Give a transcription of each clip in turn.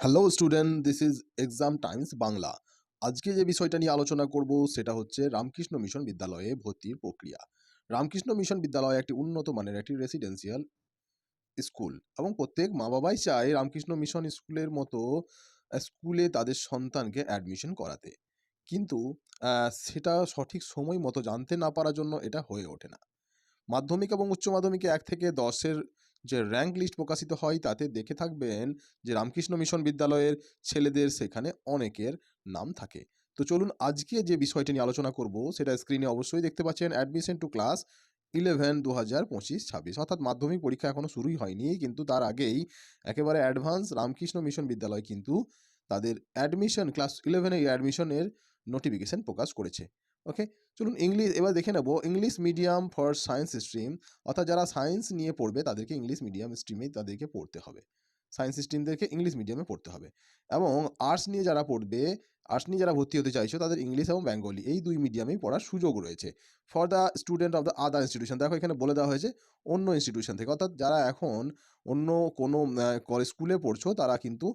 Hello student this is exam times Bangla আজকে যে বিষয়টা নিয়ে আলোচনা করব, সেটা হচ্ছে রামকৃষ্ণ মিশন বিদ্যালয়ে ভর্তির প্রক্রিয়া। রামকৃষ্ণ মিশন বিদ্যালয় একটি উন্নত মানের একটি রেসিডেন্সিয়াল স্কুল এবং প্রত্যেক মা বাবাই চায় রামকৃষ্ণ মিশন স্কুলের মতো স্কুলে তাদের সন্তানকে অ্যাডমিশন করাতে। কিন্তু সেটা সঠিক সময় মতো জানতে না পারার জন্য এটা হয়ে ওঠে না। মাধ্যমিক এবং উচ্চ মাধ্যমিকে এক থেকে দশের যে র্যাঙ্ক লিস্ট প্রকাশিত হয় তাতে দেখে থাকবেন যে রামকৃষ্ণ মিশন বিদ্যালয়ের ছেলেদের সেখানে অনেকের নাম থাকে। তো চলুন আজকে যে বিষয়টি নিয়ে আলোচনা করব সেটা স্ক্রিনে অবশ্যই দেখতে পাচ্ছেন। অ্যাডমিশন টু ক্লাস ইলেভেন দু হাজার পঁচিশ ছাব্বিশ। অর্থাৎ মাধ্যমিক পরীক্ষা এখনও শুরুই হয়নি, কিন্তু তার আগেই একেবারে অ্যাডভান্স রামকৃষ্ণ মিশন বিদ্যালয় কিন্তু তাদের অ্যাডমিশন ক্লাস ইলেভেনের অ্যাডমিশনের নোটিফিকেশন প্রকাশ করেছে। ওকে চলুন ইংলিশ এবার দেখে নেব English medium for science stream অর্থাৎ যারা সায়েন্স নিয়ে পড়বে তাদেরকে ইংলিশ মিডিয়াম স্ট্রিমে তাদেরকে পড়তে হবে। সায়েন্স স্ট্রিমদেরকে ইংলিশ মিডিয়ামে পড়তে হবে। এবং আর্টস নিয়ে যারা পড়বে আর্টস নিয়ে যারা ভর্তি হতে চাইছো, তাদের ইংলিশ এবং বেঙ্গলি এই দুই মিডিয়ামেই পড়ার সুযোগ রয়েছে। For the student of the other institution দেখো এখানে বলে দেওয়া হয়েছে অন্য ইনস্টিটিউশন থেকে। অর্থাৎ যারা এখন অন্য কোনো কলেজ স্কুলে পড়ছো, তারা কিন্তু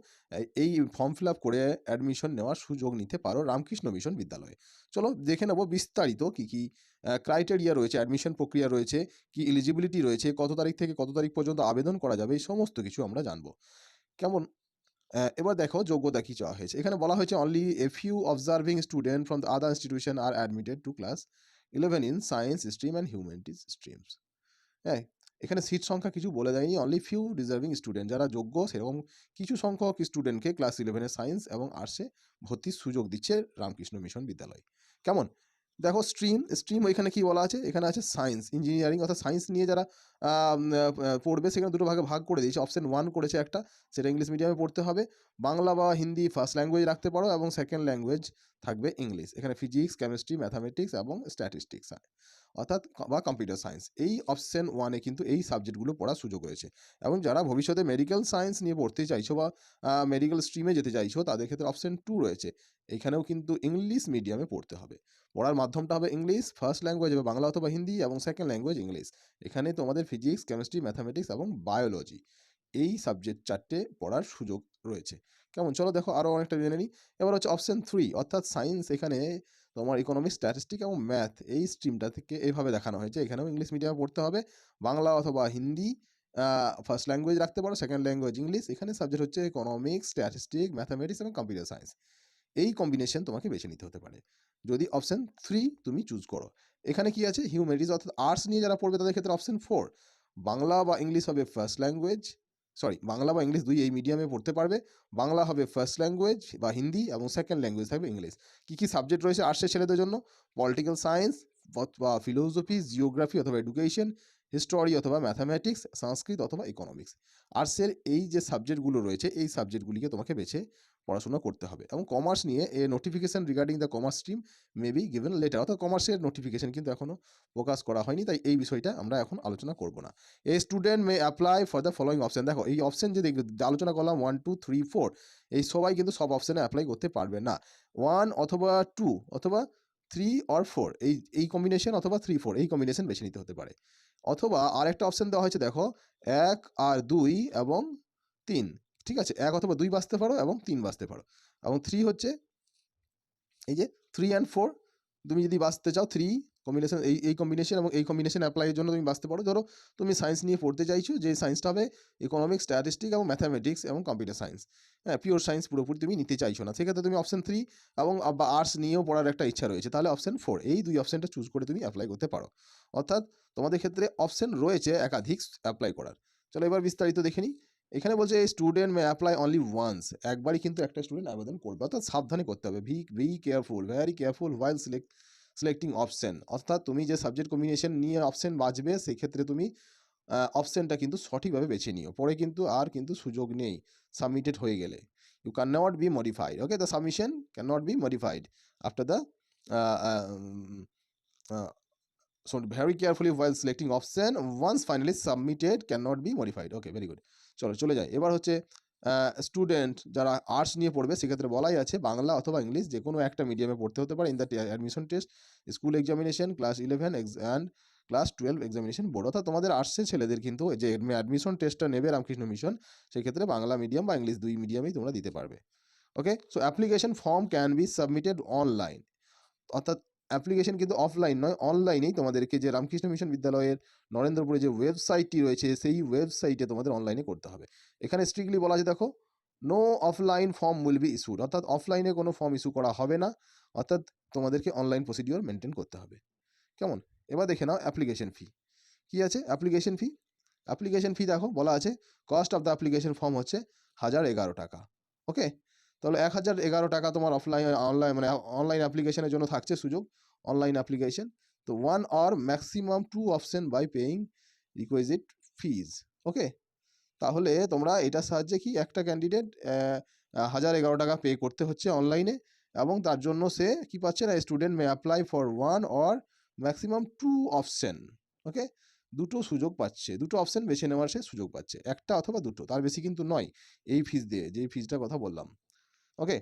এই ফর্ম ফিল আপ করে অ্যাডমিশন নেওয়ার সুযোগ নিতে পারো রামকৃষ্ণ মিশন বিদ্যালয়ে। চলো দেখে নেব বিস্তারিত কী কী ক্রাইটেরিয়া রয়েছে অ্যাডমিশন প্রক্রিয়া রয়েছে, কি এলিজিবিলিটি রয়েছে, কত তারিখ থেকে কত তারিখ পর্যন্ত আবেদন করা যাবে, এই সমস্ত কিছু আমরা জানব। কেমন? এবার দেখো যোগ্যতা কি চাওয়া হয়েছে। এখানে বলা হয়েছে only a few observing student from the other institution are admitted to class eleven in science stream and humanities streams হ্যাঁ এখানে সিট সংখ্যা কিছু বলে দেয়নি অনলি ফিউ ডিজার্ভিং স্টুডেন্ট যারা যোগ্য সেরকম কিছু সংখ্যক স্টুডেন্টকে ক্লাস ইলেভেনের সায়েন্স এবং আর্টসে ভর্তির সুযোগ দিচ্ছে রামকৃষ্ণ মিশন বিদ্যালয়। কেমন? দেখো স্ট্রিম স্ট্রিম ওইখানে কি বলা আছে? এখানে আছে সায়েন্স ইঞ্জিনিয়ারিং অর্থাৎ সায়েন্স নিয়ে যারা পড়বে সেখানে দুটো ভাগে ভাগ করে দিয়েছে। অপশন ওয়ান করেছে একটা, সেটা ইংলিশ মিডিয়ামে পড়তে হবে। বাংলা বা হিন্দি ফার্স্ট ল্যাঙ্গুয়েজ রাখতে পারো এবং সেকেন্ড ল্যাঙ্গুয়েজ থাকবে ইংলিশ। এখানে ফিজিক্স কেমিস্ট্রি ম্যাথামেটিক্স এবং স্ট্যাটিস্টিক্স অর্থাৎ বা কম্পিউটার সায়েন্স এই অপশন ওয়ানে কিন্তু এই সাবজেক্টগুলো পড়ার সুযোগ রয়েছে। এবং যারা ভবিষ্যতে মেডিকেল সায়েন্স নিয়ে পড়তে চাইছো বা মেডিকেল স্ট্রিমে যেতে চাইছো, তাদের ক্ষেত্রে অপশন টু রয়েছে। এখানেও কিন্তু ইংলিশ মিডিয়ামে পড়তে হবে। পড়ার মাধ্যমটা হবে ইংলিশ ফার্স্ট ল্যাঙ্গুয়েজ হবে বাংলা অথবা হিন্দি এবং সেকেন্ড ল্যাঙ্গুয়েজ ইংলিশ। এখানে তোমাদের ফিজিক্স কেমিস্ট্রি ম্যাথামেটিক্স এবং বায়োলজি এই সাবজেক্ট চারটে পড়ার সুযোগ রয়েছে। কেমন? চলো দেখো আরও অনেকটা জেনে নিই। এবার হচ্ছে অপশান থ্রি অর্থাৎ সায়েন্স এখানে তোমার ইকোনমিক স্ট্যাটিস্টিক এবং ম্যাথ এই স্ট্রিমটা থেকে এইভাবে দেখানো হয়েছে। এখানেও ইংলিশ মিডিয়ামে পড়তে হবে। বাংলা অথবা হিন্দি ফার্স্ট ল্যাঙ্গুয়েজ রাখতে পারো সেকেন্ড ল্যাঙ্গুয়েজ ইংলিশ এখানে সাবজেক্ট হচ্ছে ইকোনমিক্স স্ট্যাটিস্টিক ম্যাথামেটিক্স এবং কম্পিউটার সায়েন্স এই কম্বিনেশন তোমাকে বেছে নিতে হতে পারে। যদি অপশান থ্রি তুমি চুজ করো। এখানে কি আছে? হিউম্যানিটিস অর্থাৎ আর্টস নিয়ে যারা পড়বে তাদের ক্ষেত্রে অপশান ফোর বাংলা বা ইংলিশ হবে ফার্স্ট ল্যাঙ্গুয়েজ সরি বাংলা বা ইংলিশ দুই এই মিডিয়ামে পড়তে পারবে। বাংলা হবে ফার্স্ট ল্যাঙ্গুয়েজ বা হিন্দি এবং সেকেন্ড ল্যাঙ্গুয়েজ থাকবে ইংলিশ। কী কী সাবজেক্ট রয়েছে আর্টসের ছেলেদের জন্য? পলিটিক্যাল সায়েন্স বা ফিলোসফি জিওগ্রাফি অথবা এডুকেশন হিস্টোরি অথবা ম্যাথামেটিক্স সংস্কৃত অথবা ইকোনমিক্স আর্টসের এই যে সাবজেক্টগুলো রয়েছে, এই সাবজেক্টগুলিকে তোমাকে বেছে পড়াশোনা করতে হবে এবং কমার্স নিয়ে a notification regarding the commerce stream may be given later অর্থাৎ কমার্সের নোটিফিকেশন কিন্তু এখনও প্রকাশ করা হয়নি, তাই এই বিষয়টা আমরা এখন আলোচনা করব না। A student may apply for the following option দেখো, এই অপশান যে আলোচনা করলাম ওয়ান টু থ্রি ফোর এই সবাই কিন্তু সব অপশানে অ্যাপ্লাই করতে পারবে না। ওয়ান অথবা টু অথবা থ্রি অর ফোর এই এই কম্বিনেশন অথবা থ্রি ফোর এই কম্বিনেশন বেছে নিতে হতে পারে। অথবা আর একটা অপশান দেওয়া হয়েছে, দেখো, এক আর দুই এবং তিন, ঠিক আছে? এক অথবা দুই বাঁচতে পারো এবং তিন বাঁচতে পারো। এবং থ্রি হচ্ছে, এই যে থ্রি অ্যান্ড ফোর তুমি যদি বাঁচতে চাও থ্রি কম্বিনেশন এই এই কম্বিনেশন এবং এই কম্বিনেশন অ্যাপ্লাইয়ের জন্য তুমি বাঁচতে পারো। ধরো তুমি সায়েন্স নিয়ে পড়তে চাইছো, যে সায়েন্সটা হবে ইকোনমিক্স স্ট্যাটিস্টিক এবং ম্যাথামেটিক্স এবং কম্পিউটার সায়েন্স হ্যাঁ পিওর সায়েন্স পুরোপুরি তুমি নিতে চাইছো না। সেক্ষেত্রে তুমি অপশন থ্রি এবং বা আর্টস নিয়েও পড়ার একটা ইচ্ছা রয়েছে। তাহলে অপশন ফোর এই দুই অপশনটা চুজ করে তুমি অ্যাপ্লাই করতে পারো। অর্থাৎ তোমাদের ক্ষেত্রে অপশন রয়েছে একাধিক অ্যাপ্লাই করার। চলো এবার বিস্তারিত দেখে নিই। এখানে বলছে student may apply only once একবারই কিন্তু একটা স্টুডেন্ট আবেদন করবে। অর্থাৎ সাবধানে করতে হবে। Be be careful very careful while select selecting option অর্থাৎ তুমি যে সাবজেক্ট কম্বিনেশন নিয়ে অপশন বাঁচবে সেক্ষেত্রে তুমি অপশানটা কিন্তু সঠিকভাবে বেছে নিও। পরে কিন্তু আর কিন্তু সুযোগ নেই সাবমিটেড হয়ে গেলে। You can not be modified okay the submission can not be modified after the so very carefully while selecting option, once finally submitted cannot be modified, okay? Very good. চলো, চলে যাই। এবার হচ্ছে স্টুডেন্ট যারা arts নিয়ে পড়বে, সেক্ষেত্রে বলাই আছে বাংলা অথবা ইংলিশ যে কোনো একটা মিডিয়ামে পড়তে হতে পারে in the admission test school examination class eleven and class twelve examination board অর্থাৎ তোমাদের আর্টসের ছেলেদের কিন্তু যে অ্যাডমিশন টেস্টটা নেবে রামকৃষ্ণ মিশন সেক্ষেত্রে বাংলা মিডিয়াম বা ইংলিশ দুই মিডিয়ামেই তোমরা দিতে পারবে। Okay so application form can be submitted online অর্থাৎ অ্যাপ্লিকেশন কিন্তু অফলাইন নয় অনলাইনেই তোমাদেরকে যে রামকৃষ্ণ মিশন বিদ্যালয়ের নরেন্দ্রপুরে যে ওয়েবসাইটটি রয়েছে, সেই ওয়েবসাইটে তোমাদের অনলাইনে করতে হবে। এখানে স্ট্রিক্টলি বলা আছে, দেখো no offline form will be issued অর্থাৎ অফলাইনে কোনো ফর্ম ইস্যু করা হবে না, অর্থাৎ তোমাদেরকে অনলাইন প্রসিডিওর মেনটেন করতে হবে। কেমন? এবার দেখে নাও অ্যাপ্লিকেশন ফি কী আছে অ্যাপ্লিকেশন ফি অ্যাপ্লিকেশন ফি দেখো, বলা আছে cost of the application form হচ্ছে হাজার এগারো টাকা ওকে তাহলে এক হাজার এগারো টাকা তোমার অফলাইন অনলাইন মানে অনলাইন অ্যাপ্লিকেশনের জন্য থাকছে সুযোগ অনলাইন অ্যাপ্লিকেশন তো one or maximum two option by paying requisite fees okay তাহলে তোমরা এটার সাহায্যে কি একটা ক্যান্ডিডেট হাজার এগারো টাকা পে করতে হচ্ছে অনলাইনে এবং তার জন্য সে কি পাচ্ছে না student may apply for one or maximum two option okay দুটো সুযোগ পাচ্ছে, দুটো অপশন বেছে নেওয়ার সে সুযোগ পাচ্ছে, একটা অথবা দুটো, তার বেশি কিন্তু নয়, এই ফিজ দিয়ে, যেই ফিসটার কথা বললাম। ওকে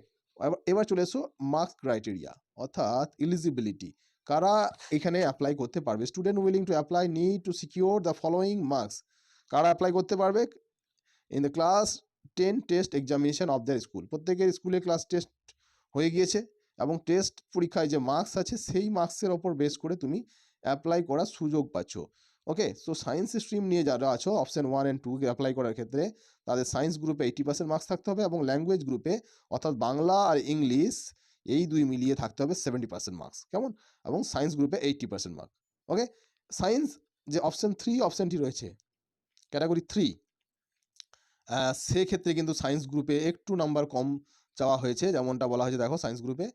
এবার চলে এসো মার্কস ক্রাইটেরিয়া অর্থাৎ ইলিজিবিলিটি কারা এখানে অ্যাপ্লাই করতে পারবে? Student willing to apply need to secure the following marks কারা অ্যাপ্লাই করতে পারবে? In the class ten test examination of the school প্রত্যেকের স্কুলে ক্লাস টেস্ট হয়ে গিয়েছে এবং টেস্ট পরীক্ষায় যে মার্কস আছে, সেই মার্কসের ওপর বেস করে তুমি অ্যাপ্লাই করার সুযোগ পাচ্ছ। ওকে সো সায়েন্স স্ট্রিম নিয়ে যারা আছো option one and two apply করার ক্ষেত্রে, তাদের সায়েন্স গ্রুপে এইটি পার্সেন্ট মার্কস থাকতে হবে এবং ল্যাঙ্গুয়েজ গ্রুপে অর্থাৎ বাংলা আর ইংলিশ এই দুই মিলিয়ে থাকতে হবে সেভেন্টি পার্সেন্ট মার্কস কেমন? এবং সায়েন্স গ্রুপে eighty percent mark okay science যে অপশান থ্রি অপশনটি রয়েছে ক্যাটাগরি থ্রি সেক্ষেত্রে কিন্তু সায়েন্স গ্রুপে একটু নাম্বার কম চাওয়া হয়েছে, যেমনটা বলা হয়েছে, দেখো সায়েন্স গ্রুপে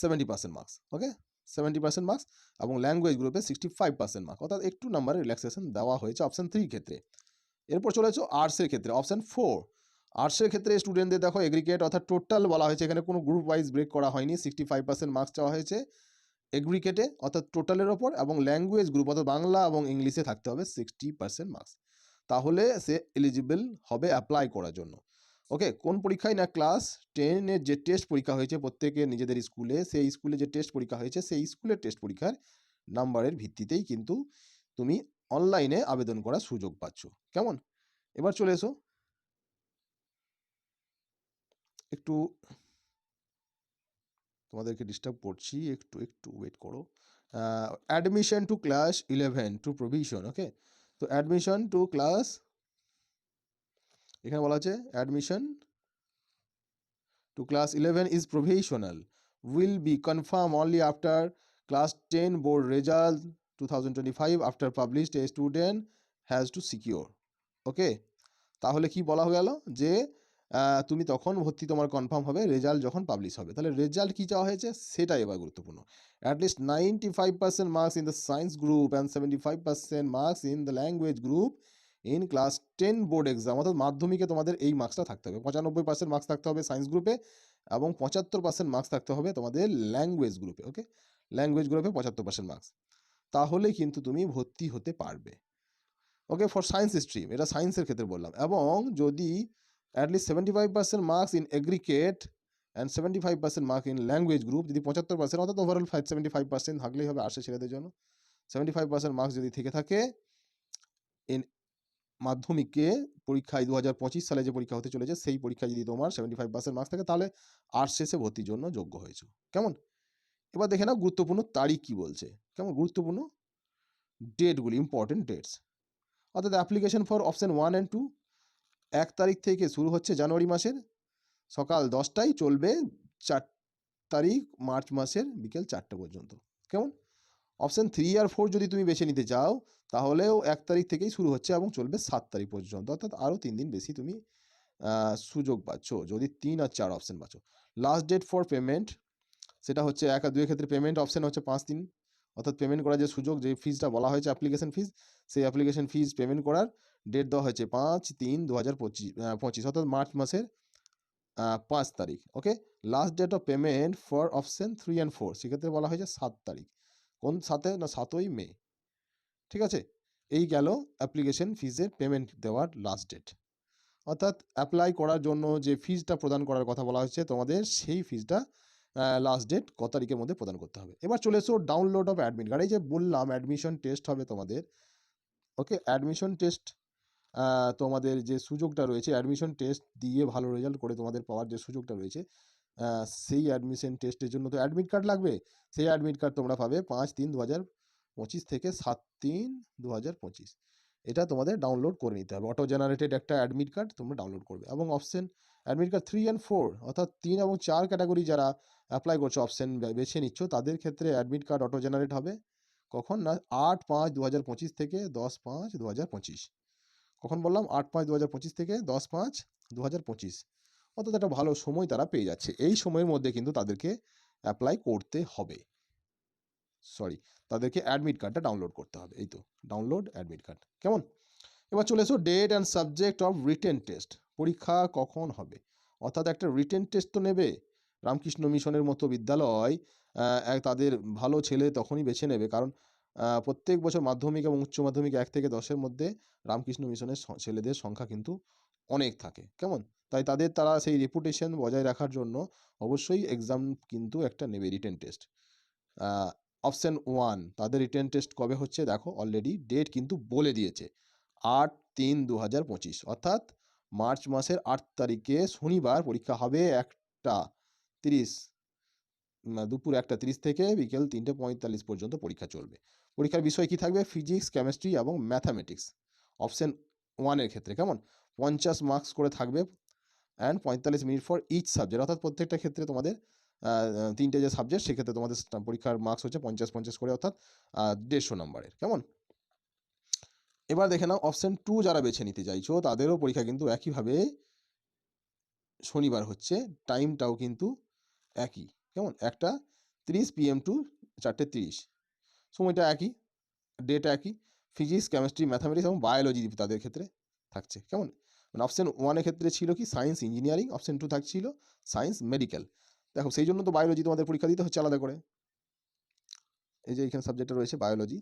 seventy percent marks okay seventy percent marks এবং ল্যাঙ্গুয়েজ গ্রুপে সিক্সটি ফাইভ পার্সেন্ট মার্ক অর্থাৎ একটু নাম্বারে রিল্যাক্সেশন দেওয়া হয়েছে অপশন থ্রির ক্ষেত্রে। এরপর চলে এসো আর্টসের ক্ষেত্রে অপশন ফোর আর্টসের ক্ষেত্রে স্টুডেন্টদের দেখো এগ্রিগেট অর্থাৎ টোটাল বলা হয়েছে, এখানে কোনো গ্রুপ ওয়াইজ ব্রেক করা হয়নি সিক্সটি ফাইভ পার্সেন্ট মার্কস চাওয়া হয়েছে। এগ্রিকেটে অর্থাৎ টোটালের ওপর এবং ল্যাঙ্গুয়েজ গ্রুপ অর্থাৎ বাংলা এবং ইংলিশে থাকতে হবে সিক্সটি পার্সেন্ট মার্কস তাহলে সে এলিজিবল হবে অ্যাপ্লাই করার জন্য। ওকে কোন পরীক্ষায় না ক্লাস টেনের যে টেস্ট পরীক্ষা হয়েছে প্রত্যেকের নিজেদের স্কুলে সেই স্কুলে যে টেস্ট পরীক্ষা হয়েছে, সেই স্কুলের টেস্ট পরীক্ষার নাম্বারের ভিত্তিতেই কিন্তু তুমি অনলাইনে আবেদন করার সুযোগ পাচ্ছ। কেমন? এবার চলে এসো। একটু তোমাদেরকে ডিস্টার্ব করছি, একটু একটু ওয়েট করো। Admission to class eleven to provision okay তো অ্যাডমিশন টু ক্লাস এখানে বলা আছে admission to class eleven is provisional will be confirm only after class ten board result two thousand twenty five after published a student has to secure okay তাহলে কি বলা হয়ে গেল? যে তুমি তখন ভর্তি তোমার কনফার্ম হবে রেজাল্ট যখন পাবলিশ হবে। তাহলে রেজাল্ট কী চাওয়া হয়েছে? সেটাই এবার গুরুত্বপূর্ণ। At least 95% marks in the science group and 75% marks in the language group in class 10 board exam, অর্থাৎ মাধ্যমিকে তোমাদের এই মার্কসটা থাকতে হবে। পঁচানব্বই পার্সেন্ট মার্কস থাকতে হবে সায়েন্স গ্রুপে এবং পঁচাত্তর পার্সেন্ট মার্কস থাকতে হবে তোমাদের ল্যাঙ্গুয়েজ গ্রুপে ওকে ল্যাঙ্গুয়েজ গ্রুপে পঁচাত্তর পার্সেন্ট মার্কস তাহলে কিন্তু তুমি ভর্তি হতে পারবে। ওকে ফর সায়েন্স স্ট্রিম এটা সায়েন্সের ক্ষেত্রে বললাম। এবং যদি at least seventy five percent marks in aggregate and seventy five percent mark in language group যদি পঁচাত্তর পার্সেন্ট অর্থাৎ overall five seventy five percent থাকলেই হবে আর্টসের ছেলেদের জন্য। সেভেন্টি ফাইভ পার্সেন্ট মার্কস যদি থেকে থাকে ইন মাধ্যমিকে পরীক্ষায় দু হাজার পঁচিশ সালে যে পরীক্ষা হতে চলেছে, সেই পরীক্ষায় যদি তোমার সেভেন্টি ফাইভ পার্সেন্ট মার্কস থাকে, তাহলে আর্টস শেষে ভর্তির জন্য যোগ্য হয়েছে। কেমন? এবার দেখে নাও গুরুত্বপূর্ণ তারিখ কী বলছে। কেমন? গুরুত্বপূর্ণ ডেটগুলি ইম্পর্টেন্ট ডেটস অর্থাৎ application for option one and two এক তারিখ থেকে শুরু হচ্ছে জানুয়ারি মাসের, সকাল দশটায় চলবে চার তারিখ মার্চ মাসের বিকেল চারটে পর্যন্ত। কেমন? অপশান থ্রি আর ফোর যদি তুমি বেছে নিতে চাও তাহলেও এক তারিখ থেকেই শুরু হচ্ছে এবং চলবে সাত তারিখ পর্যন্ত। অর্থাৎ আরও তিন দিন বেশি তুমি সুযোগ পাচ্ছ। যদি তিন আর চার অপশান পাচ্ছ। লাস্ট ডেট ফর পেমেন্ট সেটা হচ্ছে এক আর দুয়ের ক্ষেত্রে পেমেন্ট অপশান হচ্ছে পাঁচ দিন। অর্থাৎ পেমেন্ট করার যে সুযোগ, যে ফিজটা বলা হয়েছে অ্যাপ্লিকেশন ফিজ সেই অ্যাপ্লিকেশন ফিজ পেমেন্ট করার ডেট দেওয়া হয়েছে পাঁচ তিন দু হাজার পঁচিশ, অর্থাৎ মার্চ মাসের পাঁচ তারিখ। Okay? Last date of payment for option three and four সেক্ষেত্রে বলা হয়েছে সাত তারিখ। কোন সাথে না সাতই মে। ঠিক আছে? এই গেল অ্যাপ্লিকেশন ফিজের পেমেন্ট দেওয়ার লাস্ট ডেট অর্থাৎ অ্যাপ্লাই করার জন্য যে ফিজটা প্রদান করার কথা বলা হয়েছে, তোমাদের সেই ফিজটা লাস্ট ডেট কত তারিখের মধ্যে প্রদান করতে হবে। এবার চলে এসো ডাউনলোড অফ অ্যাডমিট কার্ড এই যে বললাম অ্যাডমিশন টেস্ট হবে তোমাদের ওকে অ্যাডমিশন টেস্ট তোমাদের যে সুযোগটা রয়েছে অ্যাডমিশন টেস্ট দিয়ে ভালো রেজাল্ট করে তোমাদের পাওয়ার যে সুযোগটা রয়েছে সেই অ্যাডমিশন টেস্টের জন্য তো অ্যাডমিট কার্ড লাগবে। সেই অ্যাডমিট কার্ড তোমরা পাবে পাঁচ তিন দু হাজার পঁচিশ থেকে সাত তিন দু হাজার পঁচিশ। এটা তোমাদের ডাউনলোড করে নিতে হবে। অটো জেনারেটেড একটা অ্যাডমিট কার্ড তোমরা ডাউনলোড করবে। এবং option admit card three and four অর্থাৎ তিন এবং চার ক্যাটাগরি যারা অ্যাপ্লাই করছ অপশন বেছে নিচ্ছ, তাদের ক্ষেত্রে অ্যাডমিট কার্ড অটো জেনারেট হবে। কখন না? আট পাঁচ দু হাজার পঁচিশ থেকে দশ পাঁচ দু হাজার পঁচিশ। কখন বললাম? আট পাঁচ দু হাজার পঁচিশ থেকে দশ পাঁচ দু হাজার পঁচিশ। অর্থাৎ একটা ভালো সময় তারা পেয়ে যাচ্ছে। এই সময়ের মধ্যে কিন্তু তাদেরকে অ্যাপ্লাই করতে হবে। সরি তাদেরকে অ্যাডমিট কার্ডটা ডাউনলোড করতে হবে, এই তো ডাউনলোড অ্যাডমিট কার্ড কেমন? এবার চলে এসো date and subject of written test পরীক্ষা কখন হবে? অর্থাৎ একটা রিটেন টেস্ট তো নেবে, রামকৃষ্ণ মিশনের মতো বিদ্যালয় তাদের ভালো ছেলে তখনই বেছে নেবে, কারণ প্রত্যেক বছর মাধ্যমিক এবং উচ্চ মাধ্যমিক এক থেকে দশের মধ্যে রামকৃষ্ণ মিশনের ছেলেদের সংখ্যা কিন্তু অনেক থাকে, কেমন? তাই তাদের তারা সেই রেপুটেশন বজায় রাখার জন্য অবশ্যই এক্সাম কিন্তু একটা নেবে রিটেন টেস্ট অপশন ওয়ান, তাদের রিটেন টেস্ট কবে হচ্ছে? দেখো অলরেডি ডেট কিন্তু বলে দিয়েছে। আট তিন দু হাজার পঁচিশ, অর্থাৎ মার্চ মাসের আট তারিখে শনিবার পরীক্ষা হবে একটা, তিরিশ দুপুর একটা তিরিশ থেকে বিকেল তিনটে পঁয়তাল্লিশ পর্যন্ত পরীক্ষা চলবে। পরীক্ষার বিষয় কি থাকবে? ফিজিক্স কেমিস্ট্রি এবং ম্যাথামেটিক্স অপশান ওয়ানের ক্ষেত্রে কেমন? পঞ্চাশ মার্কস করে থাকবে অ্যান্ড পঁয়তাল্লিশ মিনিট ফর ইচ সাবজেক্ট অর্থাৎ প্রত্যেকটা ক্ষেত্রে তোমাদের তিনটে যে সাবজেক্ট সেক্ষেত্রে তোমাদের পরীক্ষার মার্কস হচ্ছে পঞ্চাশ পঞ্চাশ করে অর্থাৎ দেড়শো নম্বরের কেমন? এবার দেখে নাও অপশান টু যারা বেছে নিতে চাইছো, তাদেরও পরীক্ষা কিন্তু একইভাবে শনিবার হচ্ছে টাইমটাও কিন্তু একই, কেমন? একটা তিরিশ পিএম টু চারটে তিরিশ, সময়টা একই ডেট একই ফিজিক্স কেমিস্ট্রি ম্যাথামেটিক্স এবং বায়োলজি তাদের ক্ষেত্রে থাকছে, কেমন? মানে অপশান ওয়ানের ক্ষেত্রে ছিল কি? সায়েন্স ইঞ্জিনিয়ারিং অপশন টু থাকছিল সায়েন্স মেডিকেল দেখো, সেই জন্য তো বায়োলজি তোমাদের পরীক্ষা দিতে হচ্ছে আলাদা করে। এই যে এখানে সাবজেক্টটা রয়েছে বায়োলজি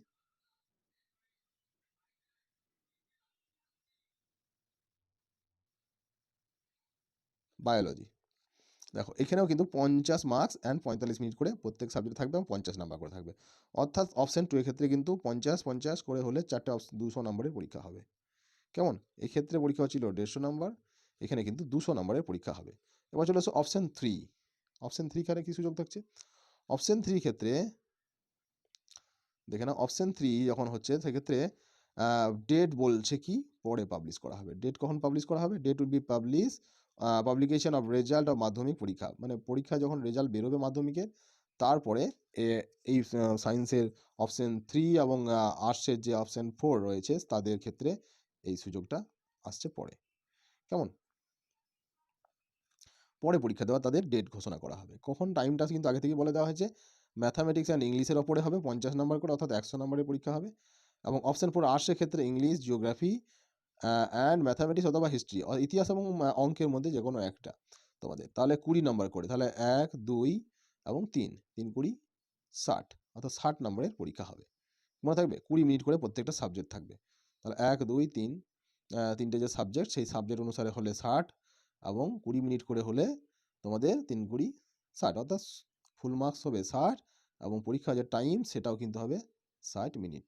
বায়োলজি দেখো, এখানেও কিন্তু পঞ্চাশ মার্কস অ্যান্ড পঁয়তাল্লিশ মিনিট করে প্রত্যেক সাবজেক্ট থাকবে এবং পঞ্চাশ নাম্বার করে থাকবে। অর্থাৎ অপশান টু ক্ষেত্রে কিন্তু পঞ্চাশ পঞ্চাশ করে হলে চারটে দুশো নম্বরের পরীক্ষা হবে। কেমন? এক্ষেত্রে পরীক্ষা হচ্ছিল দেড়শো নাম্বার এখানে কিন্তু দুশো নম্বরের পরীক্ষা হবে। এবার চলে আসো অপশন থ্রি অপশন থ্রি কারে কী সুযোগ থাকছে? অপশন থ্রি ক্ষেত্রে, দেখে না অপশন থ্রি যখন হচ্ছে, সেক্ষেত্রে ডেট বলছে কি? পরে পাবলিশ করা হবে। ডেট কখন পাবলিশ করা হবে? Date will be publish publication of result of Madhyamik পরীক্ষা। মানে পরীক্ষা যখন রেজাল্ট বেরোবে মাধ্যমিকের, তারপরে এই সায়েন্সের অপশন থ্রি এবং আর্টসের যে অপশন ফোর রয়েছে, তাদের ক্ষেত্রে এই সুযোগটা আসছে পরে। কেমন? পরে পরীক্ষা দেওয়া, তাদের ডেট ঘোষণা করা হবে। কখন টাইমটা কিন্তু আগে থেকে বলে দেওয়া হয়েছে। ম্যাথামেটিক্স অ্যান্ড ইংলিশের ওপরে হবে, পঞ্চাশ নম্বর করে অর্থাৎ একশো নম্বরের পরীক্ষা হবে। এবং অপশন ফোর আর্টসের ক্ষেত্রে ইংলিশ জিওগ্রাফি অ্যান্ড ম্যাথামেটিক্স অথবা হিস্ট্রি ইতিহাস এবং অঙ্কের মধ্যে যে কোনো একটা তোমাদের। তাহলে কুড়ি নম্বর করে, তাহলে এক, দুই এবং তিন তিন কুড়ি ষাট, অর্থাৎ ষাট নম্বরের পরীক্ষা হবে। মনে থাকবে? কুড়ি মিনিট করে প্রত্যেকটা সাবজেক্ট থাকবে। তাহলে এক, দুই, তিন তিনটে যে সাবজেক্ট সেই সাবজেক্ট অনুসারে হলে ষাট এবং কুড়ি মিনিট করে হলে তোমাদের তিন কুড়ি ষাট, অর্থাৎ ফুল মার্কস হবে ষাট এবং পরীক্ষার যে টাইম সেটাও কিন্তু হবে ষাট মিনিট।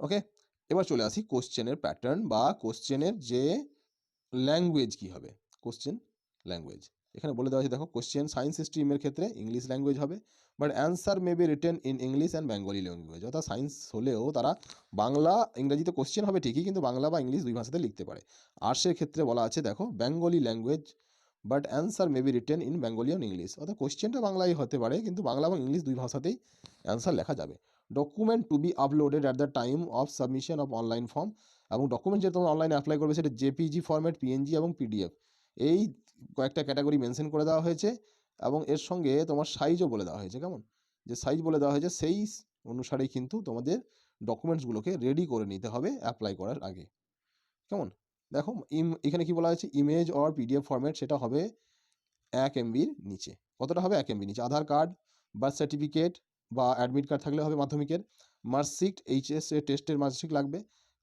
ওকে এবার চলে আসি কোশ্চেনের প্যাটার্ন বা কোশ্চেনের যে ল্যাঙ্গুয়েজ কি হবে? কোশ্চেন ল্যাঙ্গুয়েজ এখানে বলে দেওয়া আছে, দেখো কোশ্চেন সায়েন্স স্ট্রিমের ক্ষেত্রে ইংলিশ ল্যাঙ্গুয়েজ হবে but answer may be written in English and Bengali language অর্থাৎ সায়েন্স হলেও তারা বাংলা, ইংরাজিতে কোশ্চেন হবে ঠিকই, কিন্তু বাংলা বা ইংলিশ দুই ভাষাতে লিখতে পারে। আর্টসের ক্ষেত্রে বলা আছে, দেখো Bengali language but answer may be written in Bengali on English অর্থাৎ কোশ্চেনটা বাংলায় হতে পারে, কিন্তু বাংলা এবং ইংলিশ দুই ভাষাতেই অ্যান্সার লেখা যাবে। Document to be uploaded at the time of submission of online form এবং ডকুমেন্ট যেটা তোমরা অনলাইনে অ্যাপ্লাই করবে সেটা জেপিজি ফরম্যাট পিএনজি এবং পিডিএফ এই কয়েকটা ক্যাটাগরি মেনশন করে দেওয়া হয়েছে এবং এর সঙ্গে তোমার সাইজও বলে দেওয়া হয়েছে, কেমন? যে সাইজ বলে দেওয়া হয়েছে, সেই অনুসারেই কিন্তু তোমাদের ডকুমেন্টসগুলোকে রেডি করে নিতে হবে অ্যাপ্লাই করার আগে। কেমন? দেখো এখানে কি বলা হয়েছে? ইমেজ অর পিডিএফ ফরম্যাট সেটা হবে এক এমবির নিচে। কতটা হবে? এক এমবির নিচে। আধার কার্ড বার্থ সার্টিফিকেট বা অ্যাডমিট কার্ড থাকলে হবে মাধ্যমিকের। মার্কশিট এইচএস এর টেস্টের মার্কশিট লাগবে।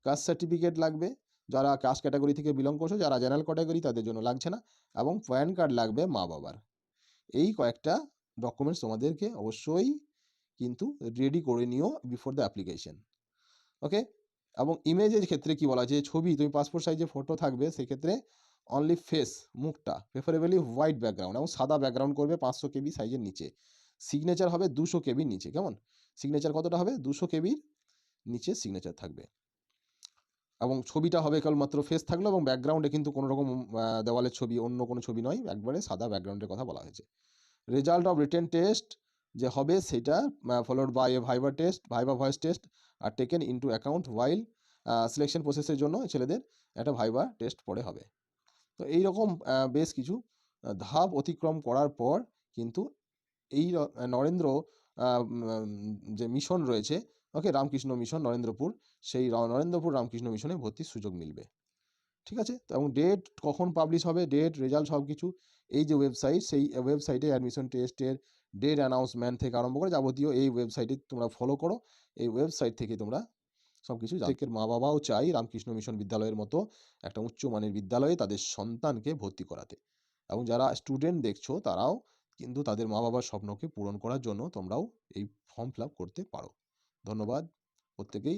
কাস্ট সার্টিফিকেট লাগবে। যারা কাস্ট ক্যাটাগরি থেকে বিলং করছ, যারা জেনারেল ক্যাটাগরি তাদের জন্য লাগছে না এবং প্যান কার্ড লাগবে মা বাবার। এই কয়েকটা ডকুমেন্টস তোমাদেরকে অবশ্যই কিন্তু রেডি করে নিও বিফোর দ্য অ্যাপ্লিকেশন ওকে এবং ইমেজের ক্ষেত্রে কি বলা আছে ছবি, তুমি পাসপোর্ট সাইজে ফটো থাকবে, সেক্ষেত্রে অনলি ফেস মুখটা প্রেফারেবলি হোয়াইট ব্যাকগ্রাউন্ড এবং সাদা ব্যাকগ্রাউন্ড করবে পাঁচশো কেবি সাইজের নিচে। সিগনেচার হবে দুশো কেবির নিচে, কেমন? সিগনেচার কতটা হবে? দুশো কেবির নিচে সিগনেচার থাকবে। এবং ছবিটা হবে কেবলমাত্র ফেস থাকল এবং ব্যাকগ্রাউন্ডে কিন্তু কোনো রকম দেওয়ালের ছবি, অন্য কোনো ছবি নয়, একবারে সাদা ব্যাকগ্রাউন্ডের কথা বলা হয়েছে। রেজাল্ট অফ রিটেন টেস্ট যে হবে সেটা followed by a viva test viva voce test are taken into account while selection প্রসেসের জন্য ছেলেদের একটা ভাইবা টেস্ট পরে হবে। তো এই রকম বেশ কিছু ধাপ অতিক্রম করার পর কিন্তু এই নরেন্দ্র যে মিশন রয়েছে ওকে রামকৃষ্ণ মিশন নরেন্দ্রপুর সেই নরেন্দ্রপুর রামকৃষ্ণ মিশনে ভর্তির সুযোগ মিলবে। ঠিক আছে? তো এবং ডেট কখন পাবলিশ হবে ডেট রেজাল্ট সব কিছু এই যে ওয়েবসাইট সেই ওয়েবসাইটে অ্যাডমিশন টেস্টের ডেট অ্যানাউন্সমেন্ট থেকে আরম্ভ করে যাবতীয় এই ওয়েবসাইটে তোমরা ফলো করো। এই ওয়েবসাইট থেকে তোমরা সব কিছু প্রত্যেকের মা বাবাও চাই রামকৃষ্ণ মিশন বিদ্যালয়ের মতো একটা উচ্চমানের বিদ্যালয়ে তাদের সন্তানকে ভর্তি করাতে। এবং যারা স্টুডেন্ট দেখছ, তারাও কিন্তু তাদের মা বাবার স্বপ্নকে পূরণ করার জন্য তোমরাও এই ফর্ম ফিল করতে পারো। ধন্যবাদ। প্রত্যেকেই